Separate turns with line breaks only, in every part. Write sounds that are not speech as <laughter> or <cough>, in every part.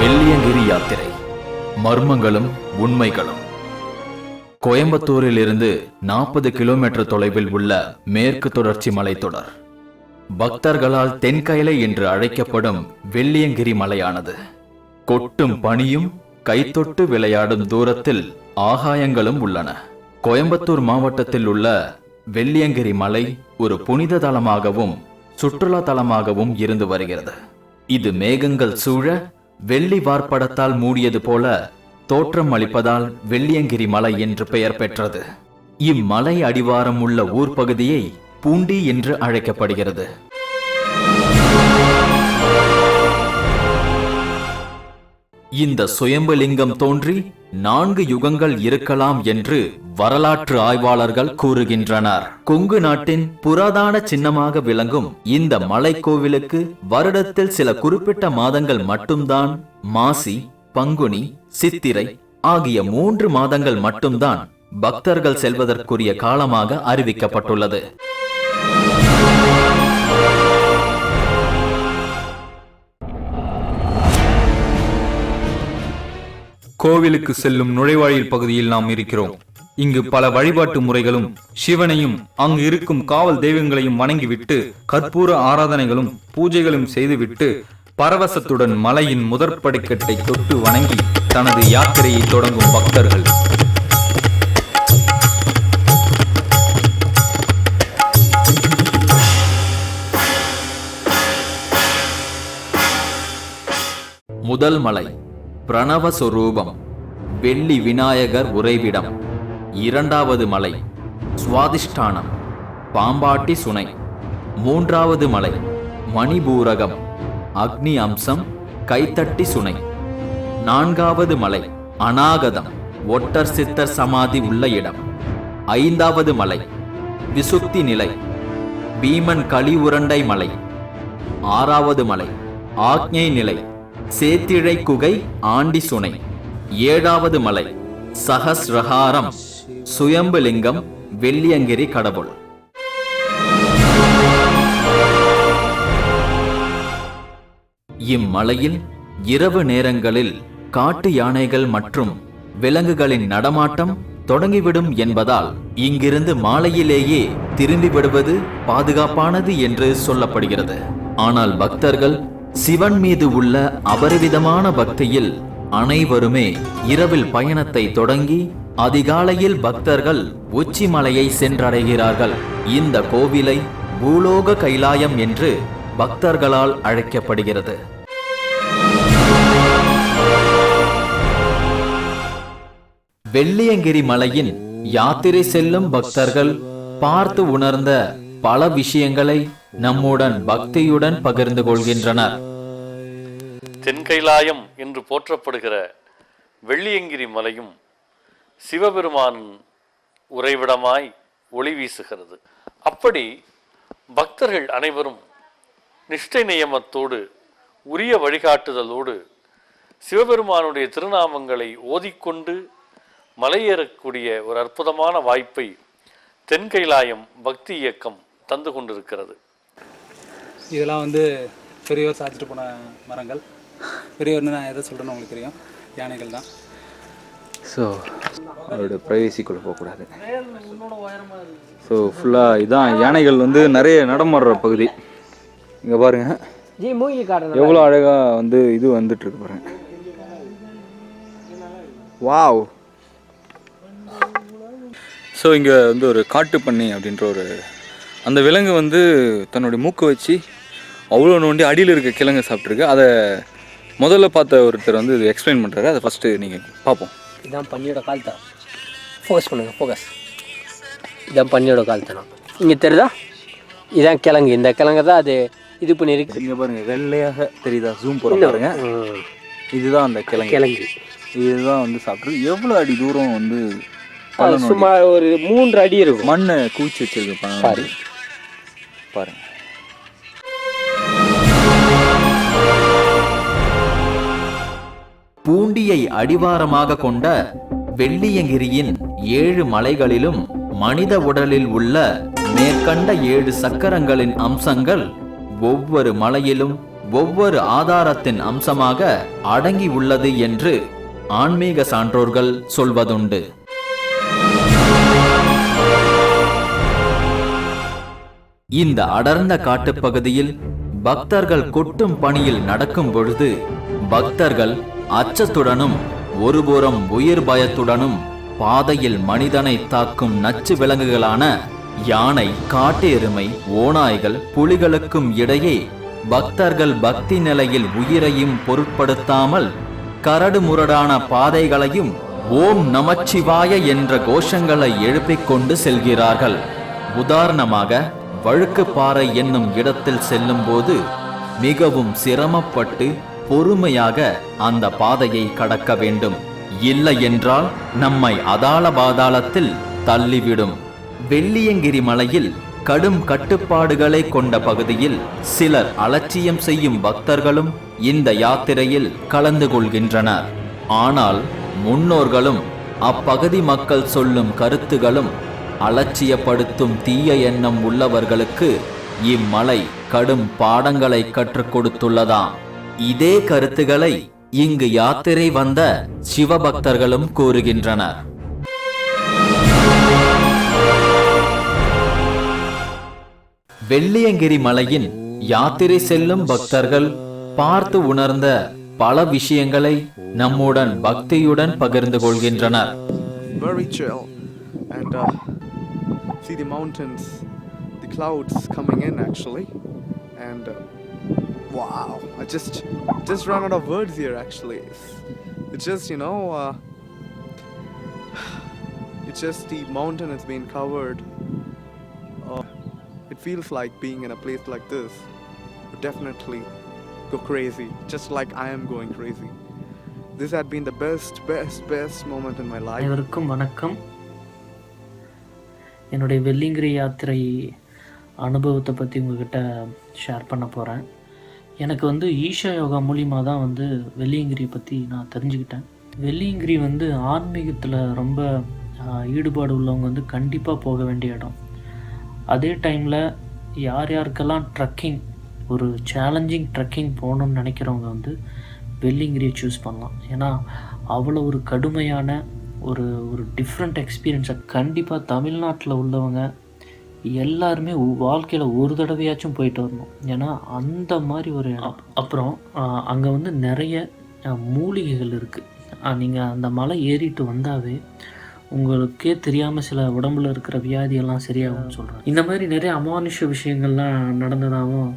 வெள்ளியங்கிரி யாத்திரை. மர்மங்களும் உண்மைகளும். கோயம்புத்தூரில் இருந்து நாற்பது கிலோமீட்டர் தொலைவில் உள்ள மேற்கு தொடர்ச்சி மலைத்தொடர். பக்தர்களால் தென்கயலை என்று அழைக்கப்படும் வெள்ளியங்கிரி மலையானது. கொட்டும் பனியும் கைத்தொட்டு விளையாடும் தூரத்தில் ஆகாயங்களும் உள்ளன. கோயம்புத்தூர் மாவட்டத்தில் உள்ள வெள்ளியங்கிரி மலை ஒரு புனித தலமாகவும் சுற்றுலா தலமாகவும் இருந்து வருகிறது. இது மேகங்கள் சூழ வெள்ளி வார்ப்படத்தால் மூடியது போல தோற்றம் அளிப்பதால் வெள்ளியங்கிரி மலை என்று பெயர் பெற்றது. இம்மலை அடிவாரம் உள்ள ஊர் பகுதியை பூண்டி என்று அழைக்கப்படுகிறது. இந்த சுயம்புலிங்கம் தோன்றி நான்கு யுகங்கள் இருக்கலாம் என்று வரலாற்று ஆய்வாளர்கள் கூறுகின்றனர். கொங்கு நாட்டின் புராதான சின்னமாக விளங்கும் இந்த மலைக்கோவிலுக்கு வருடத்தில் சில குறிப்பிட்ட மாதங்கள் மட்டும்தான் மாசி பங்குனி சித்திரை ஆகிய மூன்று மாதங்கள் மட்டும்தான் பக்தர்கள் செல்வதற்குரிய காலமாக அறிவிக்கப்பட்டுள்ளது.
கோவிலுக்கு செல்லும் நுழைவாயில் பகுதியில் நாம் இருக்கிறோம். இங்கு பல வழிபாட்டு முறைகளும் சிவனையும் அங்கு இருக்கும் காவல் தெய்வங்களையும் வணங்கிவிட்டு கற்பூர ஆராதனைகளும் பூஜைகளும் செய்துவிட்டு பரவசத்துடன் மலையின் முதற் படிக்கட்டை தொட்டு வணங்கி தனது யாத்திரையை தொடங்கும் பக்தர்கள்.
முதல் மலை. பிரணவ வெள்ளி விநாயகர் உறைவிடம். இரண்டாவது மலை. சுவாதிஷ்டானம். பாம்பாட்டி சுனை. மூன்றாவது மலை. மணிபூரகம். அக்னி அம்சம். கைத்தட்டி சுனை. நான்காவது மலை. அநாகதம். ஒட்டர் சித்தர் சமாதி உள்ள இடம். ஐந்தாவது மலை. விசுக்தி நிலை. பீமன் களி உரண்டை மலை. ஆறாவது மலை. ஆக்ஞை நிலை. சேத்திழை குகை ஆண்டி சுனை. ஏழாவது மலை சஹஸ்ரஹாரம் சுயம்புலிங்கம் வெள்ளியங்கிரி கடவுள். இம்மலையில் இரவு நேரங்களில் காட்டு யானைகள் மற்றும் விலங்குகளின் நடமாட்டம் தொடங்கிவிடும் என்பதால் இங்கிருந்து மாலையிலேயே திரும்பி விடுவது பாதுகாப்பானது என்று சொல்லப்படுகிறது. ஆனால் பக்தர்கள் சிவன் மீது உள்ள அபரிவிதமான பக்தியில் அனைவருமே இரவில் பயணத்தை தொடங்கி அதிகாலையில் பக்தர்கள் உச்சி மலையை சென்றடைகிறார்கள். இந்த கோவிலை பூலோக கைலாயம் என்று பக்தர்களால் அழைக்கப்படுகிறது. வெள்ளியங்கிரி மலையின் யாத்திரை செல்லும் பக்தர்கள் பார்த்து உணர்ந்த பல விஷயங்களை நம்முடன் பக்தியுடன் பகிர்ந்து கொள்கின்றனர்.
தென்கைலாயம் என்று போற்றப்படுகிற வெள்ளியங்கிரி மலையும் சிவபெருமான் உறைவிடமாய் ஒளி வீசுகிறது. அப்படி பக்தர்கள் அனைவரும் நிஷ்டை நியமத்தோடு உரிய வழிகாட்டுதலோடு சிவபெருமானுடைய திருநாமங்களை ஓதிக்கொண்டு மலையேறக்கூடிய ஒரு அற்புதமான வாய்ப்பை தென்கைலாயம் பக்தி இயக்கம் தந்து கொண்டிருக்கிறது.
இதெல்லாம் வந்து பெரியவர் சாய்ச்சிட்டு போன மரங்கள். பெரியவர்னு நான் எதை சொல்கிறேன்னு உங்களுக்கு தெரியும். யானைகள் தான்.
ஸோ அவரோட ப்ரைவசிக்குள்ளே போகக்கூடாது. ஸோ ஃபுல்லாக இதான் யானைகள் வந்து நிறைய நடமாடுற பகுதி. இங்கே பாருங்க.
ஜி மூங்கி காட்டுங்க
எவ்வளோ அழகாக வந்து இது வந்துட்டு இருக்கு பாருங்க. வாவ் ஸோ இங்கே வந்து ஒரு காட்டு பண்ணி அப்படின்ற ஒரு அந்த விலங்கு வந்து தன்னுடைய மூக்கை வச்சு அவ்வளோ நோண்டி அடியில் இருக்க கிழங்கு சாப்பிட்ருக்கு அதை முதல்ல பார்த்த ஒருத்தர் வந்து இது எக்ஸ்பிளைன் பண்ணுறாரு அதை ஃபஸ்ட்டு நீங்கள் பார்ப்போம்.
இதான் பன்னியோட கால்தான் ஃபோக்கஸ் பண்ணுங்க ஃபோக்கஸ் இதான் பன்னியோட கால்தனம் இங்கே தெரியுதா? இதான் கிழங்கு. இந்த கிழங்கு தான் அது இது பண்ணியிருக்கு
இங்கே பாருங்க வெள்ளையாக தெரியுதா? ஜூம் போகிற பாருங்க. இதுதான் அந்த கிழங்கு.
கிழங்கு.
இதுதான் வந்து சாப்பிட்ருக்கு எவ்வளோ அடி தூரம் வந்து
சுமார் ஒரு மூன்று அடி இருக்கும்.
மண்ணை குவிச்சு வச்சிருக்கு
பாரு.
பாருங்க.
பூண்டியை அடிவாரமாக கொண்ட வெள்ளியங்கிரியின் ஏழு மலைகளிலும் மனித உடலில் உள்ள மேற்கண்ட ஏழு சக்கரங்களின் அம்சங்கள் ஒவ்வொரு மலையிலும் ஒவ்வொரு ஆதாரத்தின் அம்சமாக அடங்கி உள்ளது என்று ஆன்மீக சான்றோர்கள் சொல்வதுண்டு. இந்த அடர்ந்த காட்டுப்பகுதியில் பக்தர்கள் கொட்டும் பணியில் நடக்கும் பொழுது பக்தர்கள் அச்சத்துடனும் ஒருபுறம் உயிர் பயத்துடனும் பாதையில் மனிதனை தாக்கும் நச்சு விலங்குகளான யானை காட்டெருமை ஓநாய்கள் புலிகளுக்கும் இடையே பக்தர்கள் பக்தி நிலையில் உயிரையும் பொருட்படுத்தாமல் கரடுமுரடான பாதைகளையும் ஓம் நமச்சிவாய என்ற கோஷங்களை எழுப்பிக் கொண்டு செல்கிறார்கள். உதாரணமாக வழுக்குப்பாறை என்னும் இடத்தில் செல்லும்போது மிகவும் சிரமப்பட்டு பொறுமையாக அந்த பாதையை கடக்க வேண்டும். இல்லை என்றால் நம்மை அதாள பாதாளத்தில் தள்ளிவிடும். வெள்ளியங்கிரி மலையில் கடும் கட்டுப்பாடுகளை கொண்ட பகுதியில் சிலர் அலட்சியம் செய்யும் பக்தர்களும் இந்த யாத்திரையில் கலந்து கொள்கின்றனர். ஆனால் முன்னோர்களும் அப்பகுதி மக்கள் சொல்லும் கருத்துகளும் அலட்சியப்படுத்தும் தீய எண்ணம் உள்ளவர்களுக்கு இம்மலை கடும் பாடங்களை கற்றுக் கொடுத்துள்ளதாம். இதே கருத்துகளை இங்கு யாத்திரை வந்த சிவபக்தர்களும் கூறுகின்றனர். வெள்ளியங்கிரி மலையின் யாத்திரை செல்லும் பக்தர்கள் பார்த்து உணர்ந்த பல விஷயங்களை நம்முடன் பக்தியுடன் பகிர்ந்து கொள்கின்றனர்.
see the mountains the clouds coming in actually and uh, wow i just just ran out of words here actually it's, it's just you know uh, <sighs> it's just the mountain has been covered uh, it feels like being in a place like this would definitely go crazy just like i am going crazy this had been the best best best moment in my life
அனைவருக்கும் வணக்கம் என்னுடைய வெள்ளிங்கிரி யாத்திரை அனுபவத்தை பற்றி உங்ககிட்ட share பண்ண போகிறேன் எனக்கு வந்து ஈஷா யோகா மூலிமா தான் வந்து வெள்ளியங்கிரியை பற்றி நான் தெரிஞ்சுக்கிட்டேன். வெள்ளியங்கிரி வந்து ஆன்மீகத்தில் ரொம்ப ஈடுபாடு உள்ளவங்க வந்து கண்டிப்பாக போக வேண்டிய இடம். அதே டைமில் யார் யாருக்கெல்லாம் ட்ரக்கிங் ஒரு சேலஞ்சிங் ட்ரக்கிங் போகணும்னு நினைக்கிறவங்க வந்து வெள்ளிங்கிரியை சூஸ் பண்ணலாம். ஏன்னா அவ்வளோ ஒரு கடுமையான ஒரு ஒரு டிஃப்ரெண்ட் எக்ஸ்பீரியன்ஸை கண்டிப்பாக தமிழ்நாட்டில் உள்ளவங்க எல்லாருமே வாழ்க்கையில் ஒரு தடவையாச்சும் போயிட்டு வரணும். ஏன்னா அந்த மாதிரி ஒரு இடம். அப்புறம் அங்கே வந்து நிறைய மூலிகைகள் இருக்குது நீங்கள் அந்த மலை ஏறிட்டு வந்தாவே உங்களுக்கே தெரியாமல் சில உடம்புல இருக்கிற வியாதியெல்லாம் சரியாகும்னு சொல்கிறேன் இந்த மாதிரி நிறைய அமானுஷ விஷயங்கள்லாம் நடந்ததாகவும்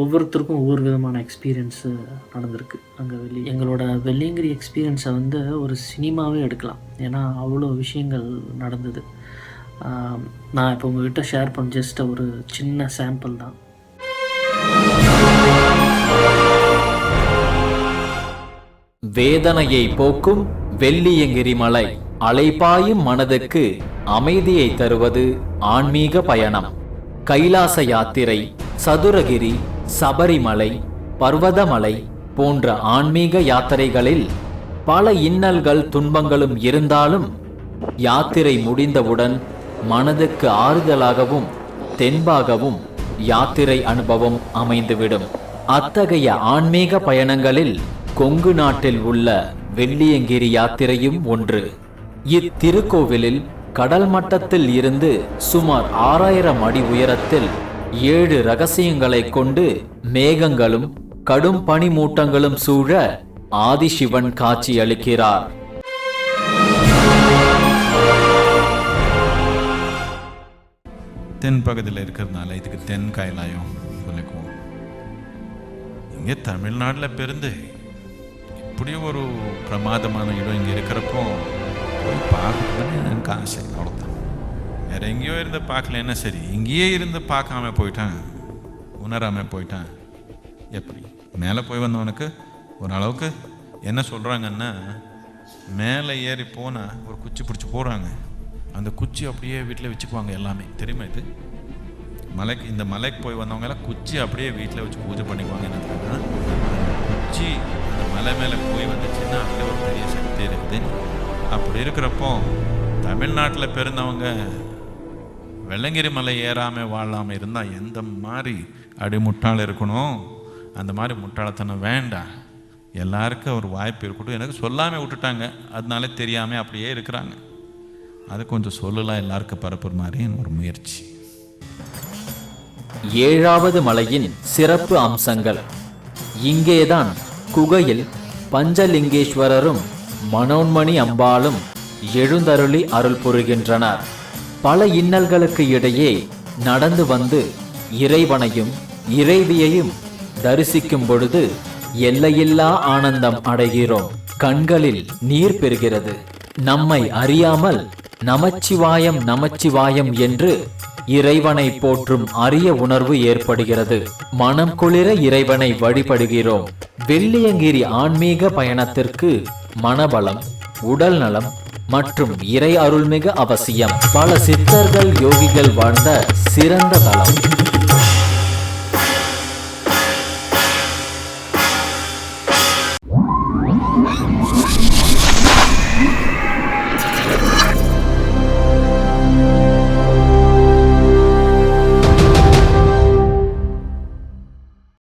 ஒவ்வொருத்தருக்கும் ஒவ்வொரு விதமான எக்ஸ்பீரியன்ஸு நடந்திருக்கு. அங்கே வெள்ளி எங்களோட வெள்ளியங்கிரி எக்ஸ்பீரியன்ஸை வந்து ஒரு சினிமாவே எடுக்கலாம். ஏன்னா அவ்வளோ விஷயங்கள் நடந்தது. நான் இப்போ உங்ககிட்ட ஷேர் பண்ண ஜஸ்ட் ஒரு சின்ன சாம்பிள் தான்.
வேதனையை போக்கும் வெள்ளியங்கிரி மலை அலைபாயும் மனதுக்கு அமைதியை தருவது ஆன்மீக பயணம். கைலாச யாத்திரை சதுரகிரி சபரிமலை பர்வதமலை போன்ற ஆன்மீக யாத்திரைகளில் பல இன்னல்கள் துன்பங்களும் இருந்தாலும் யாத்திரை முடிந்தவுடன் மனதுக்கு ஆறுதலாகவும் தென்பாகவும் யாத்திரை அனுபவம் அமைந்துவிடும். அத்தகைய ஆன்மீக பயணங்களில் கொங்கு நாட்டில் உள்ள வெள்ளியங்கிரி யாத்திரையும் ஒன்று. இத்திருக்கோவிலில் கடல் மட்டத்தில் இருந்து சுமார் ஆறாயிரம் அடி உயரத்தில் ஏழு ரகசியங்களைக் கொண்டு மேகங்களும் கடும் பனிமூட்டங்களும் சூழ ஆதிசிவன் காட்சியளிக்கிறார்.
தென் பகுதியில் இருக்கிறதுனால இதுக்கு தென் கைலாயம் சொல்லிக்குவோம். இங்கே தமிழ்நாட்டில் பிறந்து இப்படி ஒரு பிரமாதமான இடம் இங்கே இருக்கிறப்போ போய் பார்க்கணும்னு எனக்கு ஆசை அவ்வளோதான் வேற எங்கேயோ இருந்து பார்க்கலன்னா சரி? இங்கேயே இருந்து பார்க்காம போயிட்டான். உணராமல் போயிட்டான். எப்படி? மேலே போய் வந்தவனுக்கு ஓரளவுக்கு என்ன சொல்கிறாங்கன்னா மேலே ஏறி போனால் ஒரு குச்சி பிடிச்சி போகிறாங்க அந்த குச்சி அப்படியே வீட்டில் வச்சுக்குவாங்க எல்லாமே. தெரியுமா இது? மலைக்கு இந்த மலைக்கு போய் வந்தவங்க எல்லாம் குச்சி அப்படியே வீட்டில் வச்சு பூஜை பண்ணிக்குவாங்க. என்ன தெரியுமா? அந்த குச்சி அந்த மலை மேலே போய் வந்துச்சுன்னா அப்படியே ஒரு பெரிய சக்தி இருக்குது. அப்படி இருக்கிறப்போ தமிழ்நாட்டில் பிறந்தவங்க வெள்ளங்கிரி மலை ஏறாமல் வாழாமல் இருந்தால் எந்த மாதிரி அடிமுட்டாள் இருக்கணும்? அந்த மாதிரி முட்டாளத்தனம் வேண்டாம். எல்லாருக்கும் ஒரு வாய்ப்பு இருக்கட்டும். எனக்கு சொல்லாமல் விட்டுட்டாங்க. அதனால தெரியாமல் அப்படியே இருக்கிறாங்க. அது கொஞ்சம் சொல்லலாம் எல்லாருக்கும் பரப்புற மாதிரி ஒரு முயற்சி.
ஏழாவது மலையின் சிறப்பு அம்சங்கள். இங்கேதான் குகையில் பஞ்சலிங்கேஸ்வரரும் மனோன்மணி அம்பாளும் எழுந்தருளி அருள் புரிகின்றனர். பல இன்னல்களுக்கு இடையே நடந்து வந்து இறைவனையும் இறைவியையும் தரிசிக்கும் பொழுது எல்லையில்லா ஆனந்தம் அடைகிறோம். கண்களில் நீர் பெறுகிறது. நம்மை அறியாமல் நமச்சிவாயம் நமச்சிவாயம் என்று இறைவனை போற்றும் அரிய உணர்வு ஏற்படுகிறது. மனம் குளிர இறைவனை வழிபடுகிறோம். வெள்ளியங்கிரி ஆன்மீக பயணத்திற்கு மனபலம் உடல் நலம் மற்றும் இறை அருள்மிகு அவசியம். பல சித்தர்கள் யோகிகள் வாழ்ந்த சிறந்த தலம்.